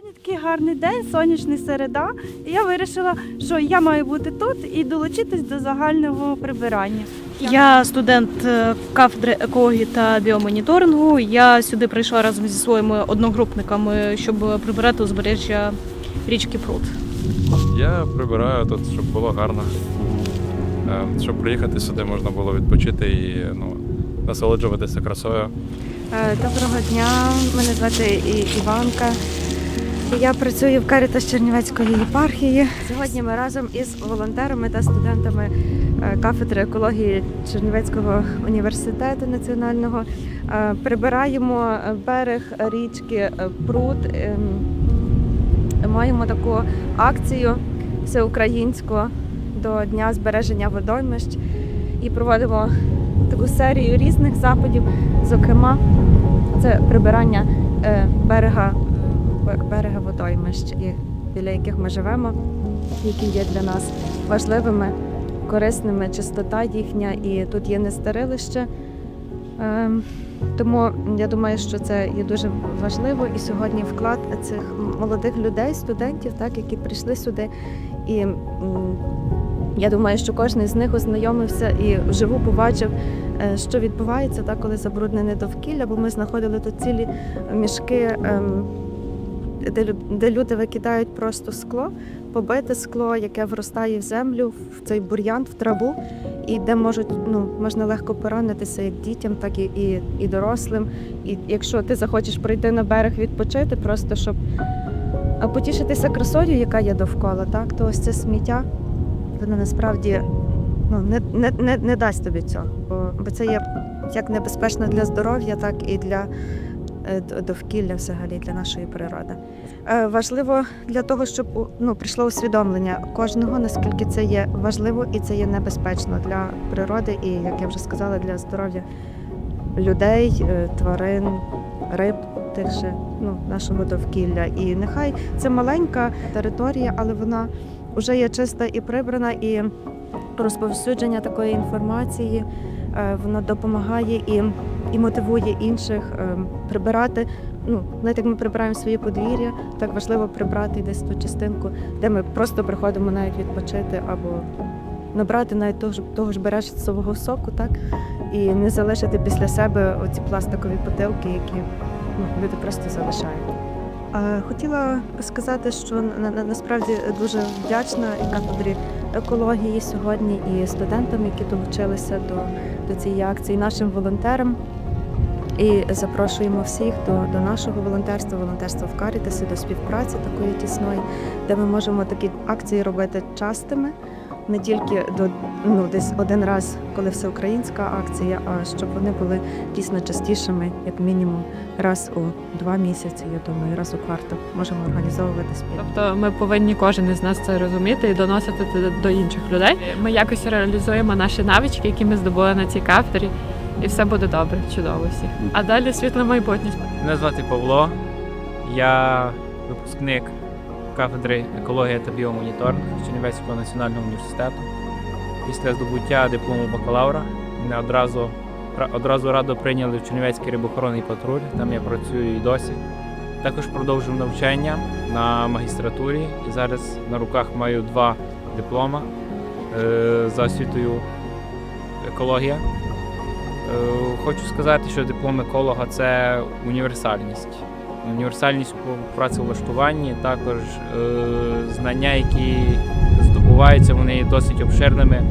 Сьогодні такий гарний день, сонячний середа. І я вирішила, що я маю бути тут і долучитись до загального прибирання. Я студент е, кафедри екології та біомоніторингу. Я сюди прийшла разом зі своїми одногрупниками, щоб прибирати узбережжя річки Прут. Я прибираю тут, щоб було гарно. Е, Щоб приїхати сюди, можна було відпочити і ну, насолоджуватися красою. Е, Доброго дня, мене звати Іванка. Я працюю в Карітас Чернівецької єпархії. Сьогодні ми разом із волонтерами та студентами е, кафедри екології Чернівецького університету національного е, прибираємо берег річки е, Прут. Ем, Маємо таку акцію всеукраїнську до Дня збереження водоймищ і проводимо таку серію різних заходів, зокрема це прибирання берега, берега водоймищ, і біля яких ми живемо, які є для нас важливими, корисними, чистота їхня, і тут є не старилище. Е, Тому я думаю, що це є дуже важливо. І сьогодні вклад цих молодих людей, студентів, так, які прийшли сюди. І я думаю, що кожен з них ознайомився і вживу побачив, е, що відбувається, так, коли забруднене довкілля, бо ми знаходили тут цілі мішки, ем, де, люди викидають просто скло, побите скло, яке вростає в землю, в цей бур'ян, в траву, і де можуть, ну, можна легко поранитися як дітям, так і, і, і дорослим. І якщо ти захочеш прийти на берег відпочити, просто щоб потішитися красою, яка є довкола, так, то ось це сміття, воно насправді ну, не, не, не, не дасть тобі цього. Бо, бо це є як небезпечно для здоров'я, так і для довкілля взагалі для нашої природи. Е, Важливо для того, щоб ну, прийшло усвідомлення кожного, наскільки це є важливо і це є небезпечно для природи, і, як я вже сказала, для здоров'я людей, е, тварин, риб. Тих же ну, нашого довкілля. І нехай це маленька територія, але вона вже є чиста і прибрана, і розповсюдження такої інформації е, воно допомагає і, і мотивує інших е, прибирати. Ну, знаєте, як ми прибираємо своє подвір'я, так важливо прибрати десь ту частинку, де ми просто приходимо навіть відпочити або набрати навіть того ж, того ж бережцевого соку, так, і не залишити після себе оці пластикові бутилки, які ну, люди просто залишають. Хотіла сказати, що на, на, насправді дуже вдячна і кафедрі екології сьогодні і студентам, які долучилися до, до цієї акції, нашим волонтерам. І запрошуємо всіх до, до нашого волонтерства, волонтерства в Карітасі, до співпраці такої тісної, де ми можемо такі акції робити частими, не тільки до ну десь один раз, коли всеукраїнська акція, а щоб вони були дійсно частішими, як мінімум раз у два місяці. Я думаю, раз у квартал можемо організовувати спільно. Тобто ми повинні кожен із нас це розуміти і доносити до інших людей. Ми якось реалізуємо наші навички, які ми здобули на цій кафедрі, і все буде добре, чудово всі. А далі світле майбутнє. Мене звати Павло, я випускник кафедри екологія та біомоніторинг Чернівецького національного університету. Після здобуття диплому бакалавра мене одразу, одразу радо прийняли в Чернівецький рибохоронний патруль, там я працюю і досі. Також продовжив навчання на магістратурі і зараз на руках маю два диплома е, за освітою екологія. Е, Хочу сказати, що диплом еколога це універсальність. Універсальність у працевлаштуванні, також е, знання, які здобуваються, вони є досить обширними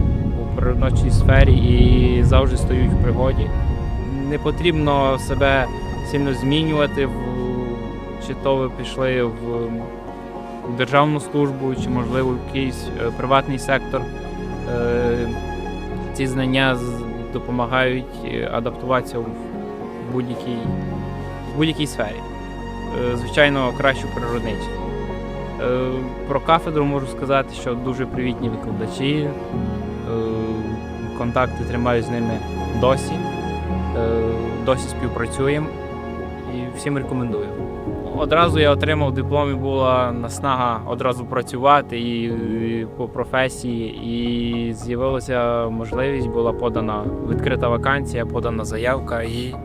у природничій сфері і завжди стають в пригоді. Не потрібно себе сильно змінювати, чи то ви пішли в державну службу, чи можливо в якийсь е, приватний сектор. Ці знання допомагають е, адаптуватися в будь-якій, будь-якій сфері. Е, Звичайно, краще в природничій. Е, Про кафедру можу сказати, що дуже привітні викладачі. Контакти тримаю з ними досі. Досі співпрацюємо і всім рекомендую. Одразу я отримав диплом і була наснага одразу працювати і, по професії, і з'явилася можливість, була подана відкрита вакансія, подана заявка і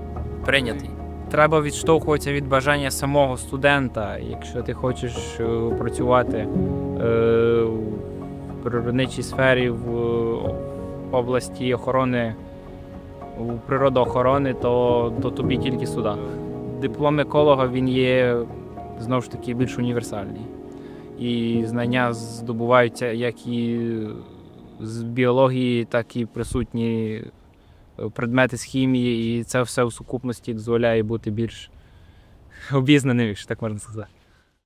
прийнятий. треба відштовхуватися від бажання самого студента. Якщо ти хочеш е, працювати е, в природничій сфері в області охорони, у природоохорони, то, то тобі тільки сюди. Диплом еколога він є знову ж таки більш універсальний. І знання здобуваються як і з біології, так і присутні е, предмети з хімії, і це все в сукупності дозволяє бути більш обізнаним, якщо так можна сказати.